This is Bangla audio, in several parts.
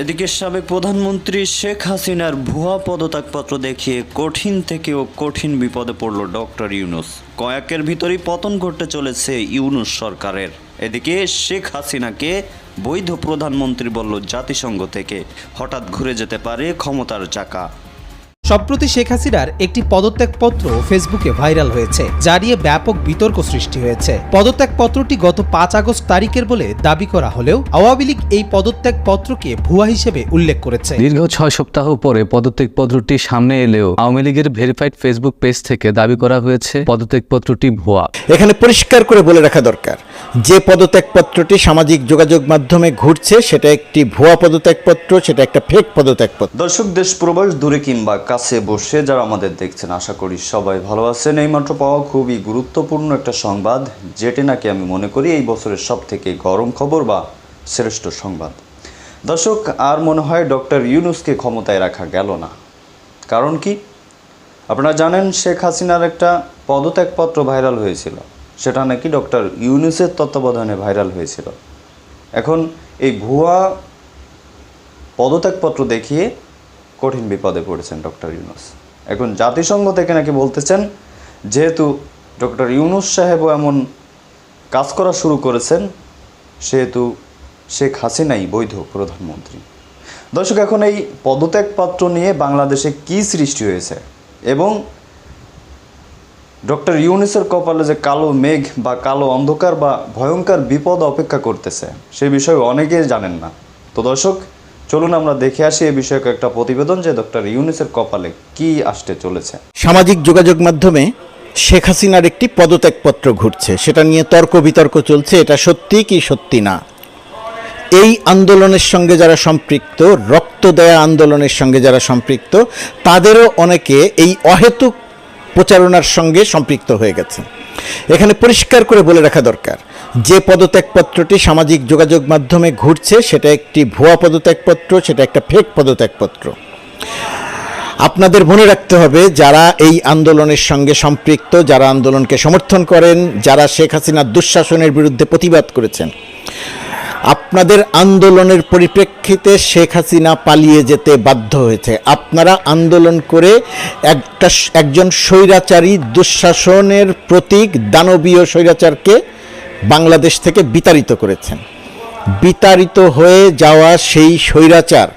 এদিকে সাবেক প্রধানমন্ত্রী শেখ হাসিনার ভুয়া পদত্যাগপত্র দেখিয়ে কঠিন থেকেও কঠিন বিপদে পড়ল ডক্টর ইউনুস। কয়েকের ভিতরেই পতন ঘটতে চলেছে ইউনুস সরকারের। এদিকে শেখ হাসিনাকে বৈধ প্রধানমন্ত্রী বলল জাতিসংঘ থেকে। হঠাৎ ঘুরে যেতে পারে ক্ষমতার চাকা। সম্প্রতি শেখ হাসিনার একটি পদত্যাগপত্র ফেসবুকে ভাইরাল হয়েছে যা নিয়ে ব্যাপক বিতর্ক সৃষ্টি হয়েছে। পদত্যাগপত্রটি গত পাঁচ আগস্ট তারিখের বলে দাবি করা হলেও আওয়ামী লীগ এই পদত্যাগপত্রকে ভুয়া হিসেবে উল্লেখ করেছে। দীর্ঘ ছয় সপ্তাহ পরে পদত্যাগপত্রটি সামনে এলেও আওয়ামী লীগের ভেরিফাইড ফেসবুক পেজ থেকে দাবি করা হয়েছে পদত্যাগপত্রটি ভুয়া। এখানে পরিষ্কার করে বলে রাখা দরকার যে পদত্যাগপত্রটি সামাজিক যোগাযোগ মাধ্যমে ঘুরছে সেটা একটি ভুয়া পদত্যাগপত্র সেটা একটা ফেক পদত্যাগপত্র। দর্শক দেশ প্রবাস দূরে কিংবা কাছে বসে যারা আমাদের দেখছেন, আশা করি সবাই ভালো আছেন। এইমাত্র পাওয়া খুবই গুরুত্বপূর্ণ একটা সংবাদ, যেটি নাকি আমি মনে করি এই বছরের সব থেকে গরম খবর বা শ্রেষ্ঠ সংবাদ। দর্শক, আর মনে হয় ডক্টর ইউনুসকে ক্ষমতায় রাখা গেল না। কারণ কি? আপনারা জানেন, শেখ হাসিনার একটা পদত্যাগপত্র ভাইরাল হয়েছিল। সেটা নাকি ডক্টর ইউনুসের তত্ত্বাবধানে ভাইরাল হয়েছিল। এখন এই ভুয়া পদত্যাগপত্র দেখিয়ে কঠিন বিপদে পড়েছেন ডক্টর ইউনুস। এখন জাতিসংঘ থেকে নাকি বলতেছেন, যেহেতু ডক্টর ইউনুস সাহেবও এমন কাজ করা শুরু করেছেন, সেহেতু শেখ হাসিনাই বৈধ প্রধানমন্ত্রী। দর্শক, এখন এই পদত্যাগপত্র নিয়ে বাংলাদেশে কি সৃষ্টি হয়েছে এবং ডক্টর ইউনিসের কপালে যে কালো মেঘ বা কালো অন্ধকার বা ভয়ঙ্কর বিপদ অপেক্ষা করতেছে সেই বিষয়ে অনেকেই জানেন না। তো দর্শক চলুন আমরা দেখে আসি এই বিষয়ে একটা প্রতিবেদন যে ডক্টর ইউনিসের কপালে কি আসতে চলেছে। সামাজিক যোগাযোগ মাধ্যমে শেখ হাসিনার একটি পদত্যাগপত্র ঘুরছে। সেটা নিয়ে তর্ক বিতর্ক চলছে, এটা সত্যি কি সত্যি না? এই আন্দোলনের সঙ্গে যারা সম্পৃক্ত, রক্ত দেয়া আন্দোলনের সঙ্গে যারা সম্পৃক্ত, তাদেরও অনেকে এই অহেতুক প্রচারণার সঙ্গে সম্পৃক্ত হয়ে গেছে। এখানে পরিষ্কার করে বলে রাখা দরকার যে পদত্যাগপত্রটি সামাজিক যোগাযোগ মাধ্যমে ঘুরছে, সেটা একটি ভুয়া পদত্যাগপত্র, সেটা একটা ফেক পদত্যাগপত্র। আপনাদের মনে রাখতে হবে, যারা এই আন্দোলনের সঙ্গে সম্পৃক্ত, যারা আন্দোলনকে সমর্থন করেন, যারা শেখ হাসিনার দুঃশাসনের বিরুদ্ধে প্রতিবাদ করেছেন, আপনাদের আন্দোলনের পরিপ্রেক্ষিতে শেখ হাসিনা পালিয়ে যেতে বাধ্য হয়েছে। আপনারা আন্দোলন করে একটা একজন স্বৈরাচারী দুঃশাসনের প্রতীক, দানবীয় স্বৈরাচারকে বাংলাদেশ থেকে বিতাড়িত করেছেন। বিতাড়িত হয়ে যাওয়া সেই স্বৈরাচার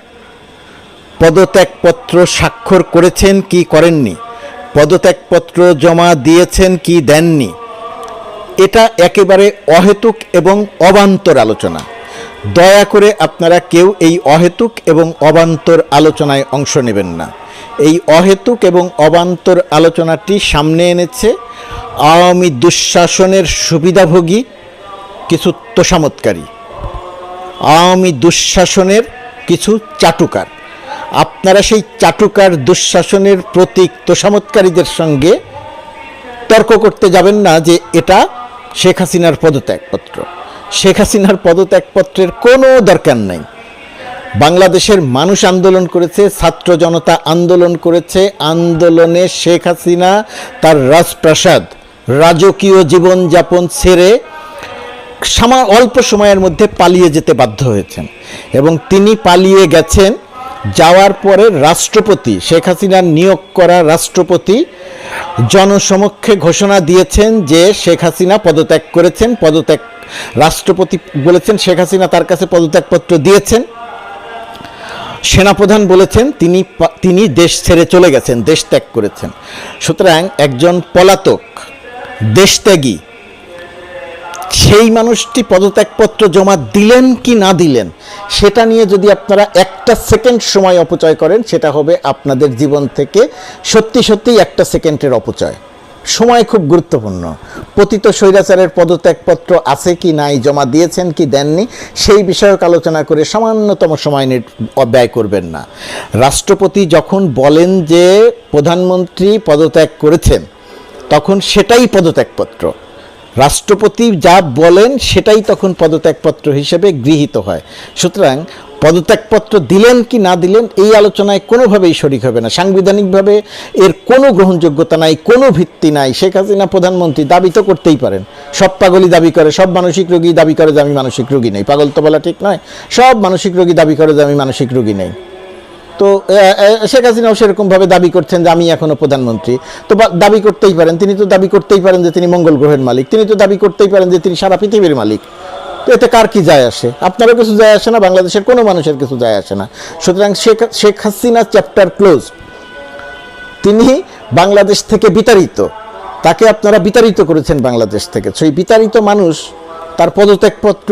পদত্যাগপত্র স্বাক্ষর করেছেন কি করেননি? পদত্যাগপত্র জমা দিয়েছেন কি দেননি? এটা একেবারে অহেতুক এবং অবান্তর আলোচনা। দয়া করে আপনারা কেউ এই অহেতুক এবং অবান্তর আলোচনায় অংশ নেবেন না। এই অহেতুক এবং অবান্তর আলোচনাটি সামনে এনেছে আওয়ামী দুঃশাসনের সুবিধাভোগী, কিছু তোষামতকারী আওয়ামী দুঃশাসনের কিছু চাটুকার। আপনারা সেই চাটুকার দুঃশাসনের প্রতীক তোষামতকারীদের সঙ্গে তর্ক করতে যাবেন না যে এটা শেখ হাসিনার পদত্যাগপত্র। শেখ হাসিনার পদত্যাগপত্রের কোনো দরকার নাই। বাংলাদেশের মানুষ আন্দোলন করেছে, ছাত্র জনতা আন্দোলন করেছে। আন্দোলনে শেখ হাসিনা, তার রাজপ্রাসাদ, রাজকীয় জীবনযাপন ছেড়ে সামা, অল্প সময়ের মধ্যে পালিয়ে যেতে বাধ্য হয়েছেন। এবং তিনি পালিয়ে গেছেন, যাওয়ার পরে রাষ্ট্রপতি, শেখ হাসিনার নিয়োগ করা রাষ্ট্রপতি জনসমক্ষে ঘোষণা দিয়েছেন যে শেখ হাসিনা পদত্যাগ করেছেন। পদত্যাগ, রাষ্ট্রপতি বলেছেন শেখ হাসিনা তার কাছে পদত্যাগপত্র দিয়েছেন। সেনাপ্রধান বলেছেন, তিনি তিনি দেশ ছেড়ে চলে গেছেন, দেশ ত্যাগ করেছেন। সুতরাং একজন পলাতক, দেশত্যাগী, সেই মানুষটি পদত্যাগপত্র জমা দিলেন কি না দিলেন, সেটা নিয়ে যদি আপনারা একটা সেকেন্ড সময় অপচয় করেন, সেটা হবে আপনাদের জীবন থেকে সত্যি সত্যিই একটা সেকেন্ডের অপচয়। সময় খুব গুরুত্বপূর্ণ। পতিত স্বৈরাচারের পদত্যাগপত্র আছে কি নাই, জমা দিয়েছেন কি দেননি, সেই বিষয়ক আলোচনা করে সামান্যতম সময় ব্যয় করবেন না। রাষ্ট্রপতি যখন বলেন যে প্রধানমন্ত্রী পদত্যাগ করেছেন, তখন সেটাই পদত্যাগপত্র। রাষ্ট্রপতি যা বলেন সেটাই তখন পদত্যাগপত্র হিসেবে গৃহীত হয়। সুতরাং পদত্যাগপত্র দিলেন কি না দিলেন এই আলোচনায় কোনোভাবেই শরিক হবে না। সাংবিধানিকভাবে এর কোনো গ্রহণযোগ্যতা নাই, কোনো ভিত্তি নাই। শেখ হাসিনা প্রধানমন্ত্রী দাবি তো করতেই পারেন। সব পাগলই দাবি করে, সব মানসিক রোগী দাবি করে যে আমি মানসিক রোগী নেই। পাগল তো বলা ঠিক নয়, সব মানসিক রোগী দাবি করে যে আমি মানসিক রোগী নেই। তো শেখ হাসিনাও সেরকমভাবে দাবি করছেন যে আমি এখনও প্রধানমন্ত্রী। তো দাবি করতেই পারেন, তিনি তো দাবি করতেই পারেন যে তিনি মঙ্গল গ্রহের মালিক, তিনি তো দাবি করতেই পারেন যে তিনি সারা পৃথিবীর মালিক। তো এতে কার কি যায় আসে? আপনারও কিছু যায় আসে না, বাংলাদেশের কোনো মানুষের কিছু যায় আসে না। সুতরাং শেখ শেখ হাসিনা চ্যাপ্টার ক্লোজ তিনি বাংলাদেশ থেকে বিতাড়িত। তাকে আপনারা বিতাড়িত করেছেন বাংলাদেশ থেকে। সেই বিতাড়িত মানুষ তার পদত্যাগপত্র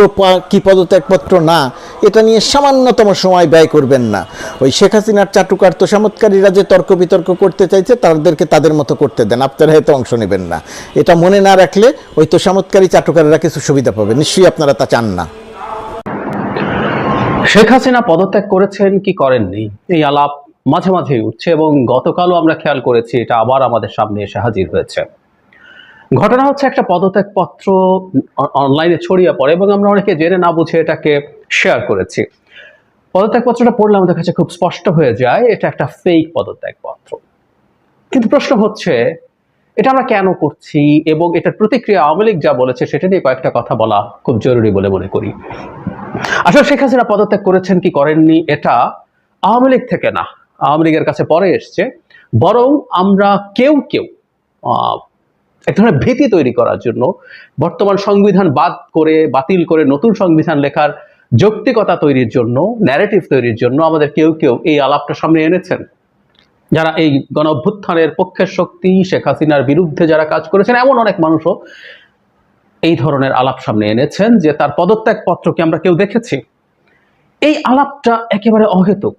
কি পদত্যাগপত্র? না। এটা নিয়ে সামান্যতম সময় ব্যয় করবেন না। ওই শেখ হাসিনার চাটুকার তো সামৎকারীরা যে তর্ক বিতর্ক করতে চাইছে, তাদেরকে তাদের মতো করতে দেন। আপনারা এতে অংশ নেবেন না। এটা মনে না রাখলে ওই তো সামৎকারী চাটুকারেরা কিছু সুবিধা পাবে নিশ্চয়ই আপনারা তা চান না। শেখ হাসিনা পদত্যাগ করেছেন, কি করেননি? এই আলাপ মাঝে মাঝেই উঠছে এবং গতকালও আমরা খেয়াল করেছি, এটা আবার আমাদের সামনে এসে হাজির হয়েছে। ঘটনা হচ্ছে একটা পদত্যাগ পত্র অনলাইনে ছড়িয়ে পড়ে এবং আমরা অনেকে জেনে না বুঝে এটাকে শেয়ার করেছি। পদত্যাগ পত্রটা পড়লে আমাদের কাছে খুব স্পষ্ট হয়ে যায়, এটা একটা ফেক পদত্যাগ পত্র কিন্তু প্রশ্ন হচ্ছে, এটা আমরা কেন করছি এবং এটার প্রতিক্রিয়া আওয়ামী লীগ যা বলেছে সেটা নিয়ে কয়েকটা কথা বলা খুব জরুরি বলে মনে করি। আসলে শেখ হাসিনা পদত্যাগ করেছেন কি করেননি এটা আওয়ামী লীগ থেকে না, আওয়ামী লীগের কাছে পরে এসছে। বরং আমরা কেউ কেউ এক ধরনের ভীতি তৈরি করার জন্য বর্তমান সংবিধান বাদ করে, বাতিল করে নতুন সংবিধান লেখার যৌক্তিকতা তৈরির জন্য ন্যারেটিভ তৈরির জন্য আমাদের কেউ কেউ এই আলাপটা সামনে এনেছেন। যারা এই গণ অভ্যুত্থানের পক্ষের শক্তি, শেখ হাসিনার বিরুদ্ধে যারা কাজ করেছেন, এমন অনেক মানুষও এই ধরনের আলাপ সামনে এনেছেন যে তার পদত্যাগ পত্রকে আমরা কেউ দেখেছি। এই আলাপটা একেবারে অহেতুক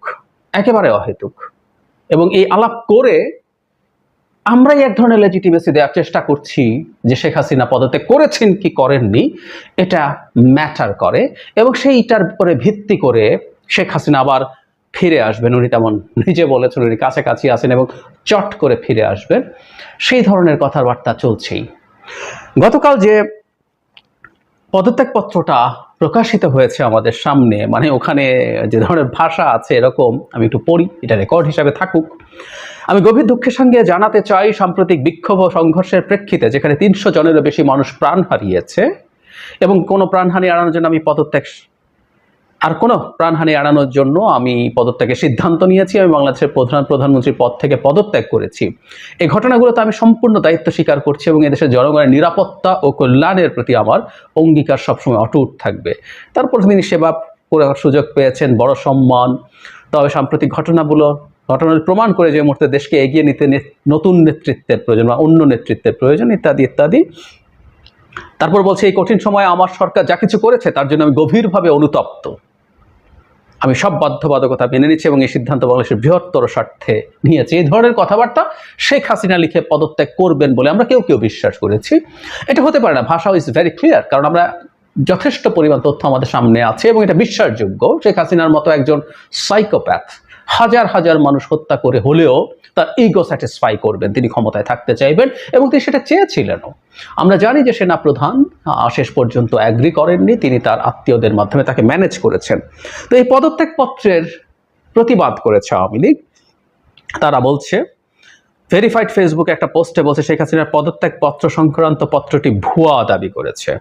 একেবারে অহেতুক। এবং এই আলাপ করে আমরাই এক ধরনের লেজিটিমেসি দেওয়ার চেষ্টা করছি যে শেখ হাসিনা পদত্যাগ করেছেন কি করেননি, এটা ম্যাটার করে এবং সেইটার উপরে ভিত্তি করে শেখ হাসিনা আবার ফিরে আসবেন। উনি তেমন নিজে বলেছেন উনি কাছাকাছি আছেন এবং চট করে ফিরে আসবেন। সেই ধরনের কথাবার্তা চলছেই। গতকাল যে পদত্যাগপত্রটা প্রকাশিত হয়েছে আমাদের সামনে মানে ওখানে যে ধরনের ভাষা আছে এরকম, আমি একটু পড়ি, এটা রেকর্ড হিসাবে থাকুক। আমি গভীর দুঃখের সঙ্গে জানাতে চাই সাম্প্রতিক বিক্ষোভ ও সংঘর্ষের প্রেক্ষিতে, যেখানে তিনশো জনেরও বেশি মানুষ প্রাণ হারিয়েছে এবং কোনো প্রাণহানি এড়ানোর জন্য আমি পদত্যাগ আর কোনো প্রাণহানি এড়ানোর জন্য আমি পদত্যাগের সিদ্ধান্ত নিয়েছি, আমি বাংলাদেশের প্রধান প্রধানমন্ত্রীর পদ থেকে পদত্যাগ করেছি। এই ঘটনাগুলোতে আমি সম্পূর্ণ দায়িত্ব স্বীকার করছি এবং এদেশের জনগণের নিরাপত্তা ও কল্যাণের প্রতি আমার অঙ্গীকার সবসময় অটুট থাকবে। তারপর তিনি সেবা করার সুযোগ পেয়েছেন, বড় সম্মান। তবে সাম্প্রতিক ঘটনাগুলো ঘটনার প্রমাণ করে যে মুহূর্তে দেশকে এগিয়ে নিতে নতুন নেতৃত্বের প্রয়োজন বা অন্য নেতৃত্বের প্রয়োজন, ইত্যাদি ইত্যাদি। তারপর বলছে, এই কঠিন সময়ে আমার সরকার যা কিছু করেছে তার জন্য আমি গভীরভাবে অনুতপ্ত। আমি সব বাধ্যবাধকতা মেনে নিচ্ছি এবং এই সিদ্ধান্ত বাংলাদেশের বৃহত্তর স্বার্থে নিয়েছি। এই ধরনের কথাবার্তা শেখ হাসিনা লিখে পদত্যাগ করবেন বলে আমরা কেউ কেউ বিশ্বাস করেছি। এটা হতে পারে না, ভাষাও ইজ ভেরি ক্লিয়ার কারণ আমরা যথেষ্ট পরিমাণ তথ্য আমাদের সামনে আছে এবং এটা বিশ্বাসযোগ্য। শেখ হাসিনার মতো একজন সাইকোপ্যাথ হাজার হাজার মানুষ হত্যা করে হলেও তার ইগো স্যাটিসফাই করবেন। তিনি ক্ষমতায় থাকতে চাইবেন এবং তিনি সেটা চেয়েছিলেনও। আমরা জানি যে সেনা প্রধান শেষ পর্যন্ত অ্যাগ্রি করেননি। তিনি তার আত্মীয়দের মাধ্যমে তাকে ম্যানেজ করেছেন। তো এই পদত্যাগ পত্রের প্রতিবাদ করেছে আওয়ামী লীগ। তারা বলছে ভেরিফাইড ফেসবুকে একটা পোস্টে বলছে, শেখ হাসিনার পদত্যাগ পত্র সংক্রান্ত পত্রটি ভুয়া দাবি করেছে।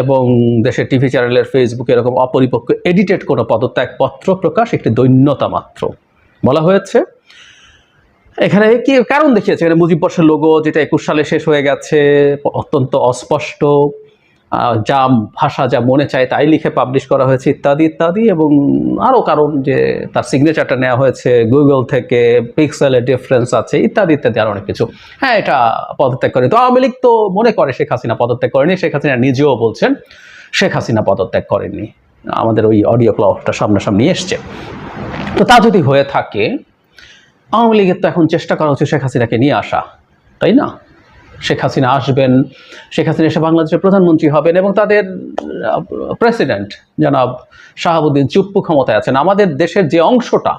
এবং দেশের টিভি চ্যানেলের ফেসবুকে এরকম অপরিপক্ক এডিটেড কোনো পদত্যাগপত্র প্রকাশ একটি দৈন্যতা মাত্র। বলা হয়েছে, এখানে কি কারণ দেখিয়েছে? এখানে মুজিব বর্ষের লোগো যেটা একুশ সালে শেষ হয়ে গেছে, অত্যন্ত অস্পষ্ট। যা ভাষা যা মনে চায় তাই লিখে পাবলিশ করা হয়েছে, ইত্যাদি ইত্যাদি এবং আরও কারণ যে তার সিগনেচারটা নেওয়া হয়েছে গুগল থেকে পিক্সেলের ডিফারেন্স আছে, ইত্যাদি ইত্যাদি, আর অনেক কিছু। হ্যাঁ এটা পদত্যাগ করেনি তো আওয়ামী লীগ তো মনে করে শেখ হাসিনা পদত্যাগ করেনি, শেখ হাসিনা নিজেও বলছেন শেখ হাসিনা পদত্যাগ করেননি। আমাদের ওই অডিও ক্লাবটা সামনাসামনি এসছে। তো তা যদি হয়ে থাকে, আওয়ামী লীগের তো এখন চেষ্টা করা হচ্ছে শেখ হাসিনাকে নিয়ে আসা, তাই না? শেখ হাসিনা আসবেন, শেখ হাসিনা এসে বাংলাদেশের প্রধানমন্ত্রী হবেন এবং তাদের প্রেসিডেন্ট জনাব শাহাবুদ্দিন চুপ্পু ক্ষমতায় আছেন। আমাদের দেশের যে অংশটা,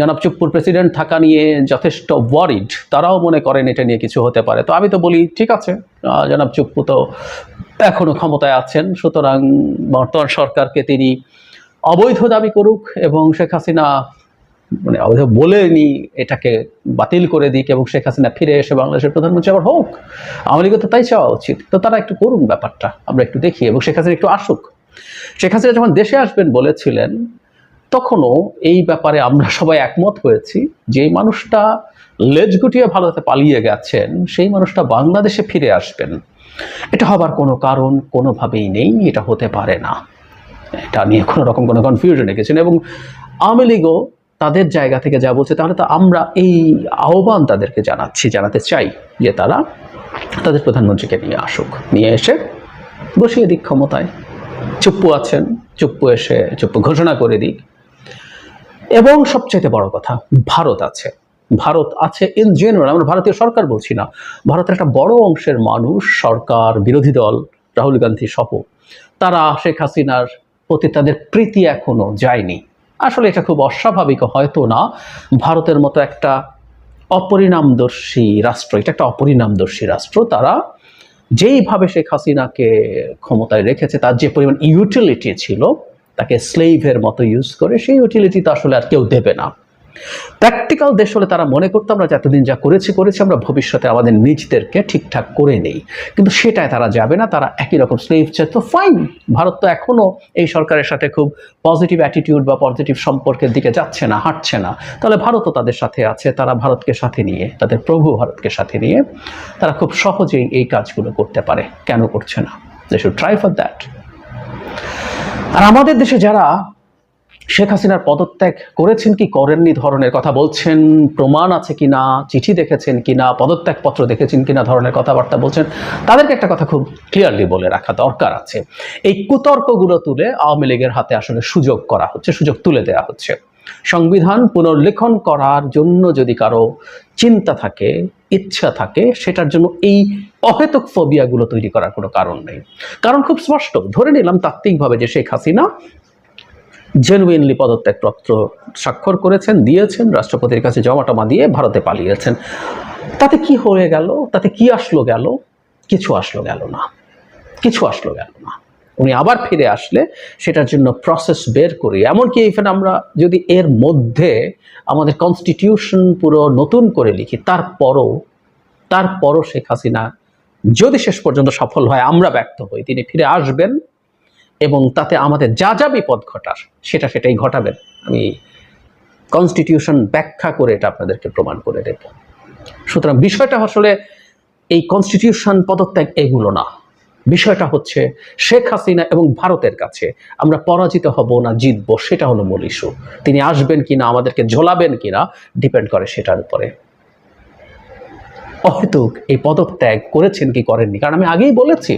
জনাব চুপ্পুর প্রেসিডেন্ট থাকা নিয়ে যথেষ্ট ওয়ারিড তারাও মনে করেন এটা নিয়ে কিছু হতে পারে। তো আমি তো বলি, ঠিক আছে জনাব চুপ্পু তো এখনও ক্ষমতায় আছেন, সুতরাং বর্তমান সরকারকে তিনি অবৈধ দাবি করুক এবং শেখ হাসিনা মানে অবৈধ বলেনি এটাকে বাতিল করে দিক এবং শেখ হাসিনা ফিরে এসে বাংলাদেশের প্রধানমন্ত্রী আবার হোক। আওয়ামী তো তাই চাওয়া উচিত। তো তারা একটু করুন ব্যাপারটা, আমরা একটু দেখি এবং শেখ হাসিনা একটু আসুক। শেখ হাসিনা যখন দেশে আসবেন বলেছিলেন, তখনও এই ব্যাপারে আমরা সবাই একমত হয়েছি যে মানুষটা লেজ গুটিয়ে ভারতে পালিয়ে গেছেন, সেই মানুষটা বাংলাদেশে ফিরে আসবেন। এটা হবার কোনো কারণ কোনোভাবেই নেই, এটা হতে পারে না। এটা নিয়ে কোনো রকম কোনো কনফিউশন রেখেছেন এবং আওয়ামী লীগও তাদের জায়গা থেকে যা বলছে, তাহলে তো আমরা এই আহ্বান তাদেরকে জানাচ্ছি, জানাতে চাই যে তারা তাদের প্রধানমন্ত্রীকে নিয়ে আসুক, নিয়ে এসে বসিয়ে দিক ক্ষমতায়। চুপ্পু আছেন, চুপ্পু এসে, চুপ্পু ঘোষণা করে দিক। এবং সবচাইতে বড় কথা, ভারত আছে। ভারত আছে ইন জেনারেল আমরা ভারতীয় সরকার বলছি না। ভারতের একটা বড় অংশের মানুষ সরকার, বিরোধী দল, রাহুল গান্ধী সহ। তারা শেখ হাসিনার প্রতি তাদের প্রীতি এখনও যায়নি। আসলে এটা খুব অস্বাভাবিক হয়তো না। ভারতের মতো একটা অপরিণামদর্শী রাষ্ট্র, এটা একটা অপরিণামদর্শী রাষ্ট্র, তারা যেইভাবে শেখ হাসিনাকে ক্ষমতায় রেখেছে, তার যে পরিমাণ ইউটিলিটি ছিল, তাকে স্লেভের মতো ইউজ করে, সেই ইউটিলিটি তো আসলে আর কেউ দেবে না। প্র্যাকটিক্যাল দেশ হলে তারা মনে করতো, আমরা যতদিন যা করেছি করেছি, আমরা ভবিষ্যতে আমাদের নিজদেরকে ঠিকঠাক করে নেই। কিন্তু সেটায় তারা যাবে না, তারা একই রকম স্লেভ তো ফাইন ভারত তো এখনও এই সরকারের সাথে খুব পজিটিভ অ্যাটিটিউড বা পজিটিভ সম্পর্কের দিকে যাচ্ছে না, হাঁটছে না। তাহলে ভারতও তাদের সাথে আছে, তারা ভারতকে সাথে নিয়ে, তাদের প্রভু ভারতকে সাথে নিয়ে, তারা খুব সহজেই এই কাজগুলো করতে পারে। কেন করছে না? They should try for that আর আমাদের দেশে যারা শেখ হাসিনার পদত্যাগ করেছেন কি করেননি ধরনের কথা বলছেন, প্রমাণ আছে কিনা চিঠি দেখেছেন কিনা পদত্যাগপত্র দেখেছেন কিনা ধরনের কথাবার্তা বলছেন, তাদেরকে একটা কথা খুব ক্লিয়ারলি বলে রাখা দরকার আছে। এই কুতর্কগুলো তুলে আওয়ামী লীগের হাতে আসলে সুযোগ করা হচ্ছে, সুযোগ তুলে দেওয়া হচ্ছে। সংবিধান পুনর্লেখন করার জন্য যদি কারও চিন্তা থাকে, ইচ্ছা থাকে, সেটার জন্য এই অহেতুক ফোবিয়াগুলো তৈরি করার কোনো কারণ নেই। কারণ খুব স্পষ্ট, ধরে নিলাম তাত্ত্বিকভাবে যে শেখ হাসিনা জেনুইনলি পদত্যাগপত্র স্বাক্ষর করেছেন, দিয়েছেন, রাষ্ট্রপতির কাছে জমা টমা দিয়ে ভারতে পালিয়েছেন। তাতে কি হয়ে গেল? তাতে কি আসলো গেল? কিছু আসলো গেল না। কিছু আসলো গেল না। উনি আবার ফিরে আসলে সেটার জন্য প্রসেস বের করি। এমনকি ইভেন আমরা যদি এর মধ্যে আমাদের কনস্টিটিউশন পুরো নতুন করে লিখি, তারপরও তারপরও শেখ হাসিনা যদি শেষ পর্যন্ত সফল হয়, আমরা ব্যর্থ হই। তিনি ফিরে আসবেন এবং তাতে আমাদের যা যা বিপদ ঘটার, সেটা সেটাই ঘটাবেন। আমি কনস্টিটিউশন ব্যাখ্যা করে এটা আপনাদেরকে প্রমাণ করে দেব। সুতরাং বিষয়টা আসলে এই কনস্টিটিউশন পদত্যাগ এগুলো না। বিষয়টা হচ্ছে শেখ হাসিনা এবং ভারতের কাছে আমরা পরাজিত হব না, জিতবো, সেটা হলো মূল ইস্যু তিনি আসবেন কিনা, আমাদেরকে ঝোলাবেন কিনা ডিপেন্ড করে সেটার উপরে। অহেতুক এই পদত্যাগ করেছেন কি করেননি? কারণ আমি আগেই বলেছি,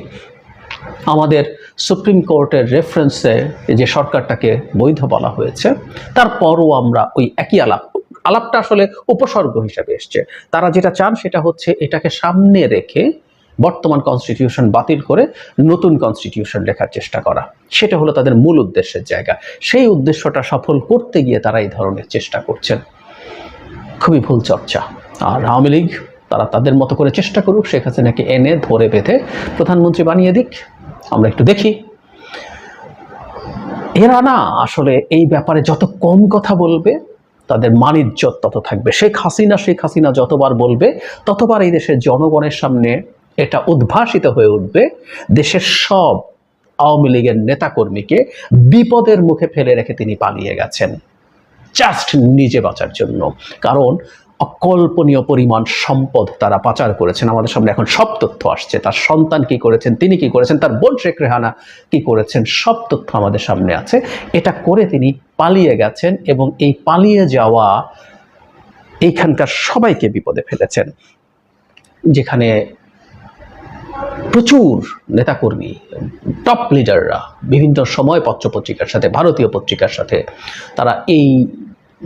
আমাদের সুপ্রিম কোর্টের রেফারেন্সে যে সরকারটাকে বৈধ বলা হয়েছে, তারপরও আমরা ওই একই আলাপ, আলাপটা আসলে উপসর্গ হিসাবে এসছে। তারা যেটা চান সেটা হচ্ছে এটাকে সামনে রেখে বর্তমান কনস্টিটিউশন বাতিল করে নতুন কনস্টিটিউশন লেখার চেষ্টা করা। সেটা হলো তাদের মূল উদ্দেশ্যের জায়গা। সেই উদ্দেশ্যটা সফল করতে গিয়ে তারা এই ধরনের চেষ্টা করছেন। খুবই ভুল চর্চা। আর আওয়ামী লীগ তারা তাদের মতো করে চেষ্টা করুক, শেখ হাসিনাকে এনে ধরে বেঁধে প্রধানমন্ত্রী বানিয়ে দিক। আমরা একটু দেখি। এরা না আসলে এই ব্যাপারে যত কম কথা বলবে, তাদের মানিজ্যত তত থাকবে। শেখ হাসিনা শেখ হাসিনা যতবার বলবে, ততবার এই দেশের জনগণের সামনে এটা উদ্ভাসিত হয়ে উঠবে। দেশের সব আওয়ামী লীগের নেতাকর্মীকে বিপদের মুখে ফেলে রেখে তিনি পালিয়ে গেছেন। জাস্ট নিজে বাঁচার জন্য। কারণ অকল্পনীয় পরিমাণ সম্পদ তারা পাচার করেছেন। আমাদের সামনে এখন সব তথ্য আসছে। তার সন্তান কি করেছেন, তিনি কি করেছেন, তার বোন শেখ রেহানা কি করেছেন, সব তথ্য আমাদের সামনে আছে। এটা করে তিনি পালিয়ে গেছেন এবং এই পালিয়ে যাওয়া এইখানকার সবাইকে বিপদে ফেলেছেন। যেখানে প্রচুর নেতাকর্মী টপ লিডাররা বিভিন্ন সময় পত্রপত্রিকার সাথে, ভারতীয় পত্রিকার সাথে তারা এই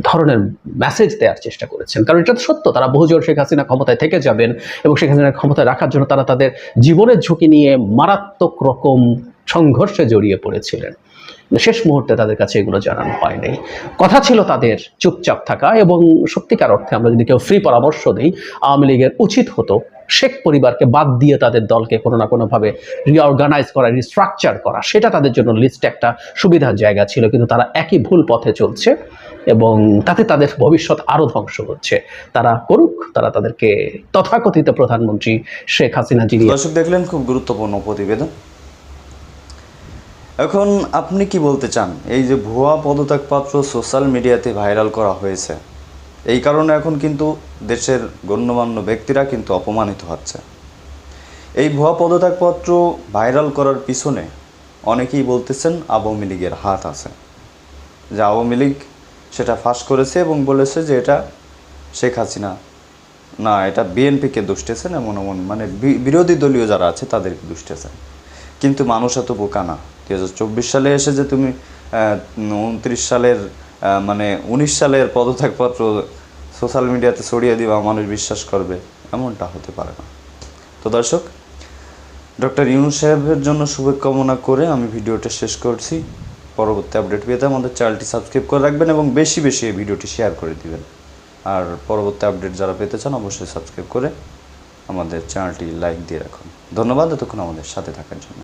ধরনের মেসেজ দেওয়ার চেষ্টা করেছেন। কারণ এটা সত্য, তারা বহুজোর শেখ হাসিনা ক্ষমতায় থেকে যাবেন এবং শেখ হাসিনা ক্ষমতায় রাখার জন্য তারা তাদের জীবনের ঝুঁকি নিয়ে মারাত্মক রকম সংঘর্ষে জড়িয়ে পড়েছিলেন। শেষ মুহূর্তে তাদের কাছে এগুলো জানানো হয়নি। কথা ছিল তাদের চুপচাপ থাকা এবং সত্যিকার অর্থে আমরা যদি কেউ ফ্রি পরামর্শ দিই, আওয়ামী লীগের উচিত হতো শেখ পরিবারকে বাদ দিয়ে তাদের দলকে কোনো না কোনোভাবে রিঅর্গানাইজ করা রিস্ট্রাকচার করা। সেটা তাদের জন্য লিস্ট একটা সুবিধার জায়গা ছিল, কিন্তু তারা একই ভুল পথে চলছে। এবং তাতে তাদের ভবিষ্যৎ আরও ধ্বংস হচ্ছে। তারা করুক, তারা তাদেরকে তথাকথিত প্রধানমন্ত্রী শেখ হাসিনা যিনি দর্শক, দেখলেন খুব গুরুত্বপূর্ণ প্রতিবেদন। এখন আপনি কি বলতে চান? এই যে ভুয়া পদত্যাগপত্র সোশ্যাল মিডিয়াতে ভাইরাল করা হয়েছে, এই কারণে এখন কিন্তু দেশের গণ্যমান্য ব্যক্তিরা কিন্তু অপমানিত হচ্ছে। এই ভুয়া পদত্যাগপত্র ভাইরাল করার পিছনে অনেকেই বলতেছেন আওয়ামী লীগের হাত আছে। যে আওয়ামী লীগ সেটা ফাঁস করেছে এবং বলেছে যে এটা শেখ হাসিনা। না, এটা বিএনপিকে দুষ্টেছেন এমন এমন মানে বিরোধী দলীয় যারা আছে, তাদেরকে দুষ্টেছেন কিন্তু মানুষ এত বোকা না। দু চব্বিশ সালে এসে যে তুমি উনত্রিশ সালের মানে উনিশ সালের পদত্যাগপত্র সোশ্যাল মিডিয়াতে ছড়িয়ে দিবা, মানুষ বিশ্বাস করবে, এমনটা হতে পারে না। তো দর্শক, ডক্টর ইউনুস সাহেবের জন্য শুভকামনা করে আমি ভিডিওটা শেষ করছি। পরবর্তী আপডেট পেতে আমাদের চ্যানেলটি সাবস্ক্রাইব করে রাখবেন এবং বেশি বেশি এই ভিডিওটি শেয়ার করে দিবেন। আর পরবর্তী আপডেট যারা পেতে চান, অবশ্যই সাবস্ক্রাইব করে আমাদের চ্যানেলটি লাইক দিয়ে রাখুন। ধন্যবাদ, এতক্ষণ আমাদের সাথে থাকার জন্য।